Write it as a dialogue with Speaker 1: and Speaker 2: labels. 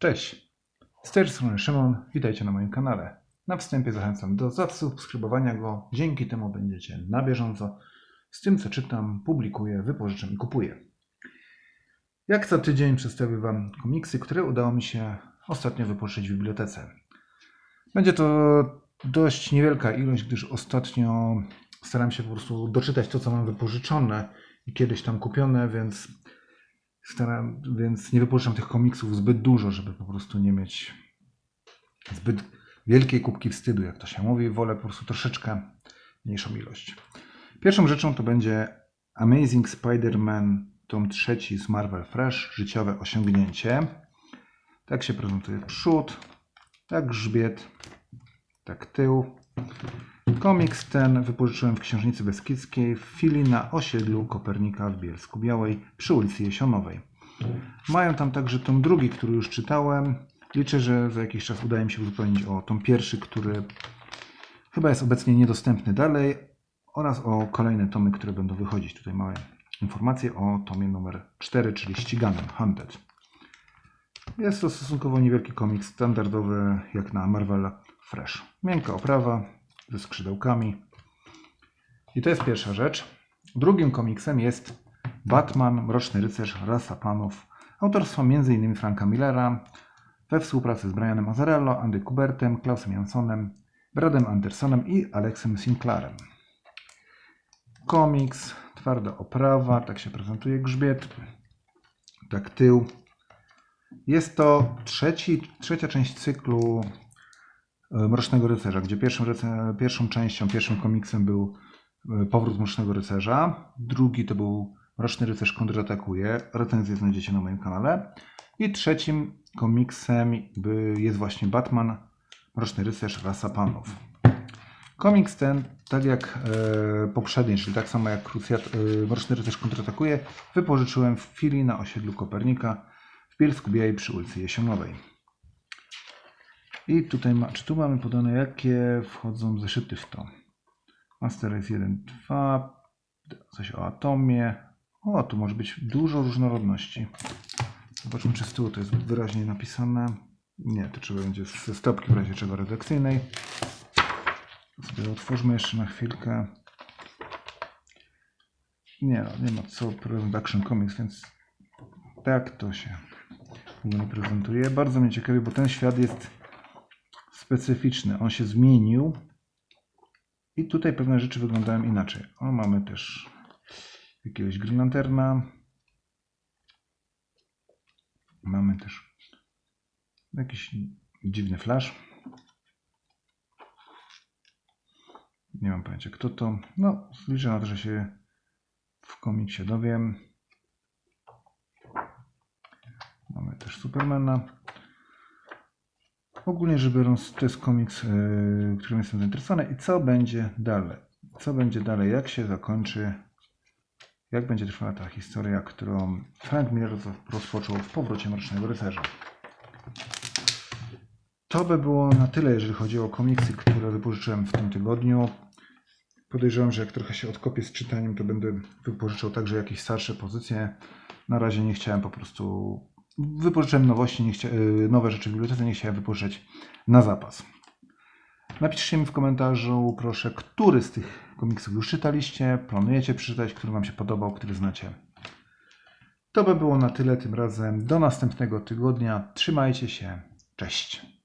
Speaker 1: Cześć, z tej strony Szymon, witajcie na moim kanale. Na wstępie zachęcam do zasubskrybowania go, dzięki temu będziecie na bieżąco z tym co czytam, publikuję, wypożyczam i kupuję. Jak co tydzień przedstawię Wam komiksy, które udało mi się ostatnio wypożyczyć w bibliotece. Będzie to dość niewielka ilość, gdyż ostatnio staram się po prostu doczytać to, co mam wypożyczone i kiedyś tam kupione, więc staram, więc nie wypożyczam tych komiksów zbyt dużo, żeby po prostu nie mieć zbyt wielkiej kubki wstydu, jak to się mówi. Wolę po prostu troszeczkę mniejszą ilość. Pierwszą rzeczą to będzie Amazing Spider-Man tom trzeci z Marvel Fresh, życiowe osiągnięcie. Tak się prezentuje przód, tak grzbiet, tak tył. Komiks ten wypożyczyłem w księżnicy Beskidzkiej w chwili na osiedlu Kopernika w Bielsku Białej przy ulicy Jesionowej. Mają tam także tom drugi, który już czytałem. Liczę, że za jakiś czas uda mi się uzupełnić o tom pierwszy, który chyba jest obecnie niedostępny dalej oraz o kolejne tomy, które będą wychodzić. Tutaj małe informacje o tomie numer 4, czyli ściganym Hunted. Jest to stosunkowo niewielki komiks, standardowy jak na Marvel Fresh. Miękka oprawa ze skrzydełkami. I to jest pierwsza rzecz. Drugim komiksem jest Batman, Mroczny Rycerz, Rasa Panów, autorstwa m.in. Franka Millera, we współpracy z Brianem Azzarello, Andy Kubertem, Klausem Janssonem, Bradem Andersonem i Alexem Sinclairem. Komiks, twarda oprawa, tak się prezentuje grzbiet, tak tył. Jest to trzeci, trzecia część cyklu Mrocznego Rycerza, gdzie pierwszą, pierwszą częścią, pierwszym komiksem był e, Powrót Mrocznego Rycerza, drugi to był Mroczny Rycerz kontratakuje, recenzję znajdziecie na moim kanale i trzecim komiksem jest właśnie Batman, Mroczny Rycerz, Rasa Panów. Komiks ten, tak jak e, poprzedni, czyli tak samo jak Krucjat, e, Mroczny Rycerz kontratakuje, wypożyczyłem w chwili na osiedlu Kopernika w Bielsku Białej przy ulicy Jesionowej. I tutaj, ma, czy tu mamy podane, jakie wchodzą zeszyty w to? Master Race 1, 2, coś o atomie. O, tu może być dużo różnorodności. Zobaczmy, czy z tyłu to jest wyraźnie napisane. Nie, to trzeba będzie ze stopki w razie czego redakcyjnej. Sobie otwórzmy jeszcze na chwilkę. Nie, no, nie ma co Production Comics, więc tak to się prezentuje. Bardzo mnie ciekawi, bo ten świat jest specyficzny. On się zmienił i tutaj pewne rzeczy wyglądają inaczej. O, mamy też jakiegoś Green Lanterna. Mamy też jakiś dziwny flash. Nie mam pojęcia kto to. No, liczę na to, że się w komiksie dowiem. Mamy też Supermana. Ogólnie rzecz biorąc, to jest komiks, yy, którym jestem zainteresowany. I co będzie dalej? Co będzie dalej? Jak się zakończy? Jak będzie trwała ta historia, którą Frank Miller rozpoczął w powrocie Mrocznego Rycerza? To by było na tyle, jeżeli chodzi o komiksy, które wypożyczyłem w tym tygodniu. Podejrzewam, że jak trochę się odkopię z czytaniem, to będę wypożyczał także jakieś starsze pozycje. Na razie nie chciałem po prostu. Wypożyczyłem nowości, nie chcia... yy, nowe rzeczy w bibliotece, nie chciałem wypożyczać na zapas. Napiszcie mi w komentarzu, proszę, który z tych komiksów już czytaliście, planujecie przeczytać, który Wam się podobał, który znacie. To by było na tyle tym razem. Do następnego tygodnia. Trzymajcie się. Cześć.